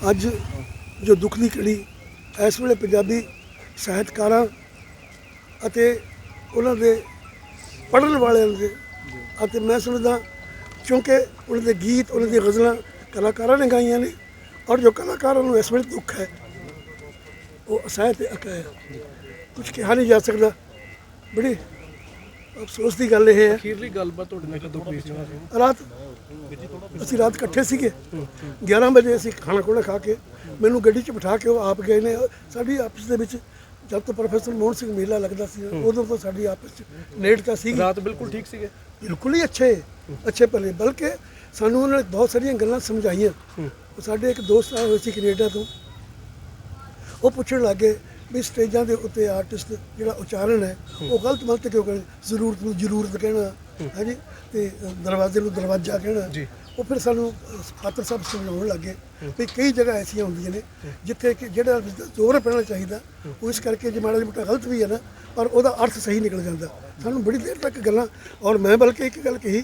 ਅੱਜ ਜੋ ਦੁੱਖ ਦੀ ਘੜੀ ਇਸ ਵੇਲੇ ਪੰਜਾਬੀ ਸਾਹਿਤਕਾਰਾਂ ਅਤੇ ਉਹਨਾਂ ਦੇ ਪੜ੍ਹਨ ਵਾਲਿਆਂ ਦੇ ਅਤੇ ਮੈਂ ਸਮਝਦਾ ਕਿਉਂਕਿ ਉਹਨਾਂ ਦੇ ਗੀਤ, ਉਹਨਾਂ ਦੀਆਂ ਗਜ਼ਲਾਂ ਕਲਾਕਾਰਾਂ ਨੇ ਗਾਈਆਂ ਨੇ ਔਰ ਜੋ ਕਲਾਕਾਰਾਂ ਨੂੰ ਇਸ ਵੇਲੇ ਦੁੱਖ ਹੈ, ਉਹ ਸਾਹਿਤ ਅਕਾ ਹੈ। ਕੁਝ ਕਿਹਾ ਨਹੀਂ ਜਾ ਸਕਦਾ। ਬੜੀ ਅਫਸੋਸ ਦੀ ਗੱਲ ਇਹ ਹੈ। ਅਖੀਰਲੀ ਗੱਲਬਾਤ ਤੁਹਾਡੇ ਨਾਲ ਕਦੋਂ ਹੋਈ ਸੀ। ਰਾਤ ਅਸੀਂ ਰਾਤ ਇਕੱਠੇ ਸੀਗੇ। 11 ਵਜੇ ਅਸੀਂ ਖਾਣਾ ਖੋਣਾ ਖਾ ਕੇ ਮੈਨੂੰ ਗੱਡੀ 'ਚ ਬਿਠਾ ਕੇ ਉਹ ਆਪ ਗਏ ਨੇ। ਸਾਡੀ ਆਪਸ ਦੇ ਵਿੱਚ ਜਦ ਤੋਂ ਪ੍ਰੋਫੈਸਰ ਮੋਹਨ ਸਿੰਘ ਮੇਲਾ ਲੱਗਦਾ ਸੀ ਉਦੋਂ ਤੋਂ ਸਾਡੀ ਆਪਸ 'ਚ ਨੇੜਤਾ ਸੀਗੀ। ਰਾਤ ਬਿਲਕੁਲ ਠੀਕ ਸੀਗੇ। ਬਿਲਕੁਲ ਹੀ ਅੱਛੇ ਅੱਛੇ ਭਲੇ। ਬਲਕਿ ਸਾਨੂੰ ਉਹਨਾਂ ਨੇ ਬਹੁਤ ਸਾਰੀਆਂ ਗੱਲਾਂ ਸਮਝਾਈਆਂ। ਸਾਡੇ ਇੱਕ ਦੋਸਤ ਆਏ ਹੋਏ ਸੀ ਕੈਨੇਡਾ ਤੋਂ। ਉਹ ਪੁੱਛਣ ਲੱਗੇ ਵੀ ਸਟੇਜਾਂ ਦੇ ਉੱਤੇ ਆਰਟਿਸਟ ਜਿਹੜਾ ਉਚਾਰਨ ਹੈ ਉਹ ਗਲਤ ਮਲਤ ਕਿਉਂ ਕਹਿੰਦੇ ਜ਼ਰੂਰਤ ਨੂੰ ਜ਼ਰੂਰਤ ਕਹਿਣਾ ਹੈ ਜੀ ਤੇ ਦਰਵਾਜ਼ੇ ਨੂੰ ਦਰਵਾਜ਼ਾ ਕਹਿਣਾ। ਉਹ ਫਿਰ ਸਾਨੂੰ ਅ, ਫਾਤਰ ਸਾਹਿਬ ਸਮਝਾਉਣ ਲੱਗੇ ਵੀ ਕਈ ਜਗ੍ਹਾ ਐਸੀਆਂ ਹੁੰਦੀਆਂ ਨੇ ਜਿੱਥੇ ਕਿ ਜਿਹੜਾ ਜ਼ੋਰ ਪੈਣਾ ਚਾਹੀਦਾ ਉਹ ਇਸ ਕਰਕੇ ਜੇ ਮਾੜਾ ਜਿਹਾ ਮੋਟਾ ਗਲਤ ਵੀ ਹੈ ਨਾ ਪਰ ਉਹਦਾ ਅਰਥ ਸਹੀ ਨਿਕਲ ਜਾਂਦਾ। ਸਾਨੂੰ ਬੜੀ ਦੇਰ ਤੱਕ ਗੱਲਾਂ ਔਰ ਮੈਂ ਬਲਕਿ ਇੱਕ ਗੱਲ ਕਹੀ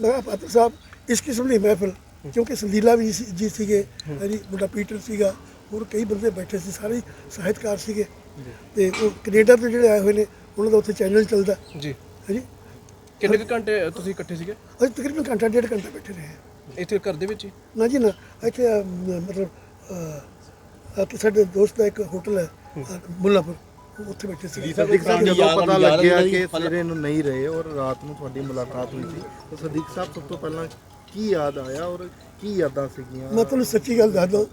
ਮੈਂ ਫਾਤਰ ਸਾਹਿਬ ਇਸ ਕਿਸਮ ਦੀ ਮਹਿਫਲ ਕਿਉਂਕਿ ਸੰਦੀਲਾ ਵੀ ਜੀ ਸੀਗੇ ਹੈ ਜੀ ਮੁੰਡਾ ਪੀਟਰ ਸੀਗਾ ਹੋਰ ਕਈ ਬੰਦੇ ਬੈਠੇ ਸੀ ਸਾਰੇ ਸਾਹਿਤਕਾਰ ਸੀਗੇ। ਤੇ ਉਹ ਕੈਨੇਡਾ ਤੋਂ ਜਿਹੜੇ ਆਏ ਹੋਏ ਨੇ ਉਹਨਾਂ ਦਾ ਉੱਥੇ ਚੈਨਲ ਚੱਲਦਾ। ਜੀ। ਹੈ ਜੀ ਕਿੰਨੇ ਕੁ ਘੰਟੇ ਤੁਸੀਂ ਇਕੱਠੇ ਸੀਗੇ? ਅਸੀਂ ਤਕਰੀਬਨ ਘੰਟਾ ਡੇਢ ਘੰਟਾ ਬੈਠੇ ਰਹੇ ਇੱਥੇ ਘਰ ਦੇ ਵਿੱਚ ਹੀ? ਨਾ ਜੀ ਨਾ। ਇੱਥੇ ਮਤਲਬ ਕਿ ਸਾਡੇ ਦੋਸਤ ਦਾ ਇੱਕ ਹੋਟਲ ਹੈ ਮੁੱਲਾਪੁਰ। ਉਹ ਉੱਥੇ ਬੈਠੇ ਸੀ ਸਦੀਕ ਸਾਹਿਬ ਜਦੋਂ ਪਤਾ ਲੱਗਿਆ ਕਿ ਸਵੇਰੇ ਨੂੰ ਨਹੀਂ ਰਹੇ ਔਰ ਰਾਤ ਨੂੰ ਤੁਹਾਡੀ ਮੁਲਾਕਾਤ ਹੋਈ ਸੀ। ਤਾਂ ਸਦੀਕ ਸਾਹਿਬ ਸਭ ਤੋਂ ਪਹਿਲਾਂ ਕੀ ਯਾਦ ਆਇਆ ਔਰ ਕੀ ਯਾਦਾਂ ਸੀਗੀਆਂ? ਮੈਂ ਤੁਹਾਨੂੰ ਸੱਚੀ ਗੱਲ ਦੱਸ ਦਵਾਂ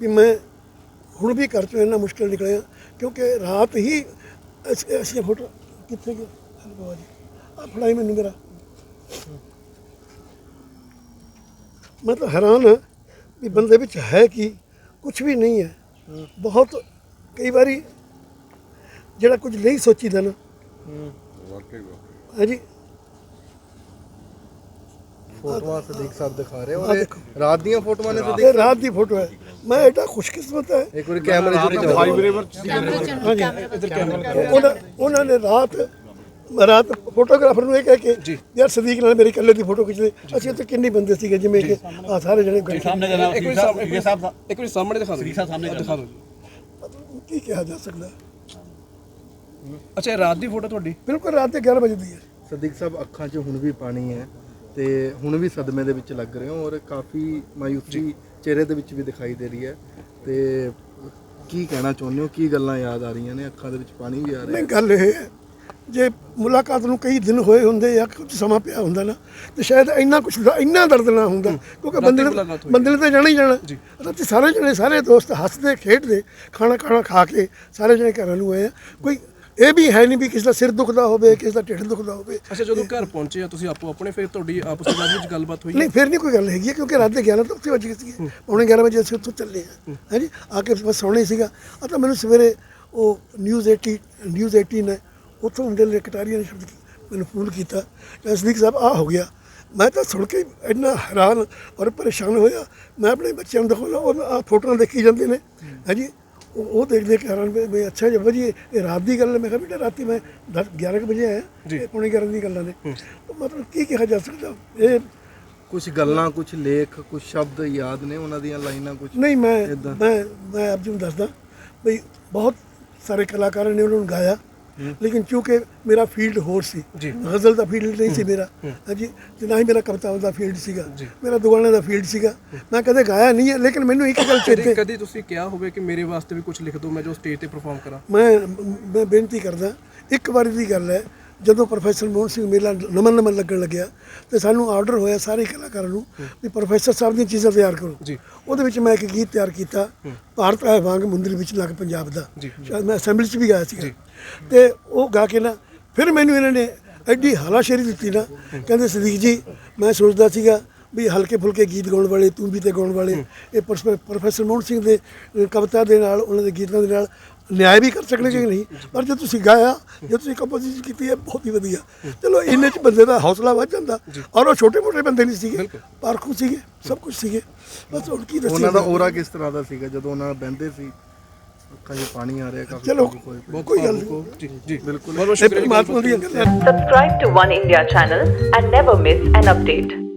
ਵੀ ਮੈਂ ਹੁਣ ਵੀ ਘਰ ਚੋਂ ਇੰਨਾ ਮੁਸ਼ਕਲ ਨਿਕਲਿਆ ਕਿਉਂਕਿ ਰਾਤ ਹੀ ਅਸੀਂ ਅਸੀਂ ਫੋਟੋ ਕਿੱਥੇ ਗਏ? ਹਲ ਬਾਬਾ ਜੀ ਆ ਫੜਾਈ ਮੈਨੂੰ ਮੇਰਾ ਮੈਂ ਤਾਂ ਹੈਰਾਨ ਹਾਂ ਵੀ ਬੰਦੇ ਵਿੱਚ ਹੈ ਕੀ ਕੁਝ ਵੀ ਨਹੀਂ ਹੈ। ਬਹੁਤ ਕਈ ਵਾਰੀ ਜਿਹੜਾ ਕੁਝ ਨਹੀਂ ਸੋਚੀਦਾ ਨਾ। ਹੈ। ਜੀ ਫੋਟੋਆਂ ਸਦੀਕ ਸਾਹਿਬ ਦਿਖਾ ਰਹੇ ਔਰ ਇਹ। ਰਾਤ ਦੀਆਂ ਫੋਟੋਆਂ ਨੇ ਸਦੀਕ ਇਹ ਰਾਤ ਦੀ ਫੋਟੋ ਹੈ। ਮੈਂ ਐਡਾ ਖੁਸ਼ਕਿਸਮਤ ਹੈ। ਇੱਕ ਵਾਰੀ ਕੈਮਰੇ ਜੁੜੇ ਹਾਂਜੀ ਉਹਨਾਂ ਉਹਨਾਂ ਨੇ ਰਾਤ ਰਾਤ ਫੋਟੋਗ੍ਰਾਫਰ ਨੂੰ ਇਹ ਕਹਿ ਕੇ ਯਾਰ ਸਦੀਕ ਨਾਲ ਮੇਰੀ ਇਕੱਲੇ ਦੀ ਫੋਟੋ ਖਿੱਚ ਦੇ ਅਸੀਂ ਉੱਥੇ ਕਿੰਨੇ ਬੰਦੇ ਸੀਗੇ ਜਿਵੇਂ ਕਿ ਆ ਸਾਰੇ ਜਣੇ। ਸਾਹਮਣੇ ਇੱਕ ਵਾਰੀ ਸਾਹਮਣੇ ਸਾਹਿਬ ਇੱਕ ਵਾਰੀ ਸਾਹਮਣੇ ਦਿਖਾ ਦਿਓ। ਸਾਹਿਬ ਸਾਹਮਣੇ ਦਿਖਾ ਦਿਓ। ਕੀ ਕਿਹਾ ਜਾ ਸਕਦਾ ਅੱਛਾ ਰਾਤ ਦੀ ਫੋਟੋ ਤੁਹਾਡੀ? ਬਿਲਕੁਲ ਰਾਤ ਦੇ 11 ਵਜੇ ਦੀ ਹੈ। ਸਦੀਕ ਸਾਹਿਬ ਅੱਖਾਂ 'ਚ ਹੁਣ ਵੀ ਪਾਣੀ ਹੈ। ਤੇ ਹੁਣ ਵੀ ਸਦਮੇ ਦੇ ਵਿੱਚ ਲੱਗ ਰਹੇ ਹੋ ਔਰ ਕਾਫੀ ਮਾਯੂਸੀ ਚਿਹਰੇ ਦੇ ਵਿੱਚ ਵੀ ਦਿਖਾਈ ਦੇ ਰਹੀ ਹੈ ਤੇ ਕੀ ਕਹਿਣਾ ਚਾਹੁੰਦੇ ਹੋ? ਕੀ ਗੱਲਾਂ ਯਾਦ ਆ ਰਹੀਆਂ ਨੇ? ਅੱਖਾਂ ਦੇ ਵਿੱਚ ਪਾਣੀ ਵੀ ਆ ਰਿਹਾ ਨਹੀਂ ਗੱਲ ਇਹ ਹੈ ਜੇ ਮੁਲਾਕਾਤ ਨੂੰ ਕਈ ਦਿਨ ਹੋਏ ਹੁੰਦੇ ਜਾਂ ਕੁਝ ਸਮਾਂ ਪਿਆ ਹੁੰਦਾ ਨਾ ਤੇ ਸ਼ਾਇਦ ਇੰਨਾ ਕੁਝ ਇੰਨਾ ਦਰਦ ਨਾ ਹੁੰਦਾ ਕਿਉਂਕਿ ਬੰਦੇ ਨੇ। ਬੰਦੇ ਨੇ ਤਾਂ ਜਾਣਾ ਹੀ ਜਾਣਾ। ਰਾਤੀ ਸਾਰੇ ਜਣੇ ਸਾਰੇ ਦੋਸਤ ਹੱਸਦੇ ਖੇਡਦੇ ਖਾਣਾ ਖਾਣਾ ਖਾ ਕੇ ਸਾਰੇ ਜਣੇ ਘਰਾਂ ਨੂੰ ਆਏ ਆ। ਕੋਈ ਇਹ ਵੀ ਹੈ ਨਹੀਂ ਵੀ ਕਿਸੇ ਦਾ ਸਿਰ ਦੁਖਦਾ ਹੋਵੇ ਕਿਸੇ ਦਾ ਢਿੱਡ ਦੁਖਦਾ ਹੋਵੇ। ਅੱਛਾ ਜਦੋਂ ਘਰ ਪਹੁੰਚੇ ਆ ਤੁਸੀਂ ਆਪੋ ਆਪਣੇ ਫਿਰ ਤੁਹਾਡੀ ਆਪਸ ਵਿੱਚ ਗੱਲਬਾਤ ਹੋਈ? ਨਹੀਂ ਫਿਰ ਨਹੀਂ ਕੋਈ ਗੱਲ ਹੈਗੀ ਹੈ, ਕਿਉਂਕਿ ਰਾਤ ਦੇ 11 ਤੋਂ ਉੱਥੇ ਵੱਜ ਗਏ ਸੀਗੇ। ਪੌਣੇ 11 ਵਜੇ ਅਸੀਂ ਉੱਥੋਂ ਚੱਲੇ ਆ। ਹਾਂਜੀ ਆ ਕੇ ਬਸ ਸੌਣਾ ਹੀ ਸੀਗਾ। ਆ ਤਾਂ ਮੈਨੂੰ ਸਵੇਰੇ ਉਹ ਨਿਊਜ਼ 80 ਨਿਊਜ਼ 18 ਨੇ ਉੱਥੋਂ ਮੁੰਡੇ ਨੇ ਕਟਾਰੀਆ ਨੇ ਸ਼ਬਦ ਕੀ- ਮੈਨੂੰ ਫੋਨ ਕੀਤਾ। ਕਿ ਅਸਦੀਕ ਸਾਹਿਬ ਆ ਹੋ ਗਿਆ। ਮੈਂ ਤਾਂ ਸੁਣ ਕੇ ਇੰਨਾ ਹੈਰਾਨ ਔਰ ਪਰੇਸ਼ਾਨ ਹੋਇਆ। ਮੈਂ ਆਪਣੇ ਬੱਚਿਆਂ ਨੂੰ ਦਿਖਾਉਣਾ ਉਹ ਆ ਫੋਟੋਆਂ ਦੇਖੀ ਜਾਂਦੇ ਨੇ। ਹਾਂਜੀ ਉਹ ਉਹ ਦੇਖ ਦੇਖ ਕੇ ਹੈਰਾਨ ਵੀ ਵੀ ਅੱਛਾ ਜੀ ਵਧੀਆ ਇਹ ਰਾਤ ਦੀ ਗੱਲ ਹੈ। ਮੈਂ ਕਿਹਾ ਬੇਟਾ ਰਾਤੀ ਮੈਂ 10 11 ਕੁ ਵਜੇ ਆਇਆ। ਇਹ ਪੌਣੇ 11 ਦੀ ਗੱਲਾਂ ਨੇ। ਮਤਲਬ ਕੀ ਕਿਹਾ ਜਾ ਸਕਦਾ? ਇਹ ਕੁਝ ਗੱਲਾਂ ਕੁਝ ਲੇਖ ਕੁਝ ਸ਼ਬਦ ਯਾਦ ਨੇ ਉਹਨਾਂ ਦੀਆਂ ਲਾਈਨਾਂ ਕੁਝ ਨਹੀਂ ਮੈਂ। ਮੈਂ ਮੈਂ ਅਰਜੁਨ ਦੱਸਦਾ ਬਈ ਬਹੁਤ ਸਾਰੇ ਕਲਾਕਾਰਾਂ ਨੇ ਉਹਨਾਂ ਨੂੰ ਗਾਇਆ। ਲੇਕਿਨ ਚੂੰਕਿ ਮੇਰਾ ਫੀਲਡ ਹੋਰ ਸੀ। ਗਜ਼ਲ ਦਾ ਫੀਲਡ ਨਹੀਂ ਸੀ ਮੇਰਾ। ਹਾਂਜੀ ਤੇ ਨਾ ਹੀ ਮੇਰਾ ਕਵਿਤਾ ਦਾ ਫੀਲਡ ਸੀਗਾ ਮੇਰਾ ਦੁਗਾਣੇ ਦਾ ਫੀਲਡ ਸੀਗਾ। ਮੈਂ ਕਦੇ ਗਾਇਆ ਨਹੀਂ ਹੈ ਲੇਕਿਨ ਮੈਨੂੰ ਇੱਕ ਗੱਲ ਚੇਤੇ ਕਦੀ ਤੁਸੀਂ ਕਿਹਾ ਹੋਵੇ ਕਿ ਮੇਰੇ ਵਾਸਤੇ ਵੀ ਕੁਝ ਲਿਖ ਦਿਓ ਮੈਂ ਜੋ ਸਟੇਜ ਤੇ ਪਰਫਾਰਮ ਕਰਾਂ। ਮੈਂ ਮੈਂ ਬੇਨਤੀ ਕਰਦਾ ਇੱਕ ਵਾਰੀ ਦੀ ਗੱਲ ਹੈ ਜਦੋਂ ਪ੍ਰੋਫੈਸਰ ਮੋਹਨ ਸਿੰਘ ਮੇਲਾ ਨਮਨ ਨਮਨ ਲੱਗਣ ਲੱਗਿਆ ਤੇ ਸਾਨੂੰ ਆਰਡਰ ਹੋਇਆ ਸਾਰੇ ਕਲਾਕਾਰਾਂ ਨੂੰ ਵੀ ਪ੍ਰੋਫੈਸਰ ਸਾਹਿਬ ਦੀਆਂ ਚੀਜ਼ਾਂ ਤਿਆਰ ਕਰੋ। ਜੀ। ਉਹਦੇ ਵਿੱਚ ਮੈਂ ਇੱਕ ਗੀਤ ਤਿਆਰ ਕੀਤਾ ਭਾਰਤ ਹੈ ਵਾਂਗ ਮੁੰਦਰੀ ਵਿੱਚ ਲੱਗ ਪੰਜਾਬ ਦਾ। ਸ਼ਾਇਦ ਮੈਂ ਅਸੈਂਬਲੀ 'ਚ ਵੀ ਗਾਇਆ ਸੀਗਾ। ਤੇ ਉਹ ਗਾ ਕੇ ਨਾ ਫਿਰ ਮੈਨੂੰ ਇਹਨਾਂ ਨੇ ਐਡੀ ਹਾਲਾਸ਼ੇਰੀ ਦਿੱਤੀ ਨਾ ਕਹਿੰਦੇ ਸਦੀਕ ਜੀ ਮੈਂ ਸੋਚਦਾ ਸੀਗਾ ਵੀ ਹਲਕੇ ਫੁਲਕੇ ਗੀਤ ਗਾਉਣ ਵਾਲੇ ਤੂੰ ਵੀ ਤੇ ਗਾਉਣ ਵਾਲੇ ਇਹ ਪ੍ਰੋਫੈ- ਪ੍ਰੋਫੈਸਰ ਮੋਹਨ ਸਿੰਘ ਦੇ ਕਵਿਤਾ ਦੇ ਨਾਲ ਉਹਨਾਂ ਦੇ ਗੀਤਾਂ ਦੇ ਨਾਲ ਨਿਆਂ ਵੀ ਕਰ ਸਕਣਗੇ ਕਿ ਨਹੀਂ? ਪਰ ਜੇ ਤੁਸੀਂ ਗਾਇਆ ਜੇ ਤੁਸੀਂ ਕੰਪੋਜੀਸ਼ਨ ਕੀਤੀ ਹੈ ਬਹੁਤ ਹੀ ਵਧੀਆ। ਚਲੋ ਇੰਨੇ ਚ ਬੰਦੇ ਦਾ ਹੌਸਲਾ ਵੱਧ ਜਾਂਦਾ। ਔਰ ਉਹ ਛੋਟੇ ਮੋਟੇ ਬੰਦੇ ਨਹੀਂ ਸੀਗੇ। ਪਾਰਖੂ ਸੀਗੇ ਸਭ ਕੁਝ ਸੀਗੇ। ਬਸ ਹੁਣ ਕੀ ਦੱਸੀਏ ਉਹਨਾਂ ਦਾ ਔਰਾ ਕਿਸ ਤਰ੍ਹਾਂ ਦਾ ਸੀਗਾ? ਜਦੋਂ ਉਹਨਾਂ ਬਹਿੰਦੇ ਸੀ ਅੱਖਾਂ 'ਚ ਪਾਣੀ ਆ ਰਿਹਾ ਕਾਫੀ ਚਲੋ ਕੋਈ ਗੱਲ। ਜੀ ਜੀ ਬਿਲਕੁਲ ਬਹੁਤ ਬਹੁਤ ਸ਼ੁਕਰੀਆ ਜੀ, ਪਰਮਾਤਮਾ ਦੀਆਂ ਗੱਲਾਂ Subscribe to One India channel and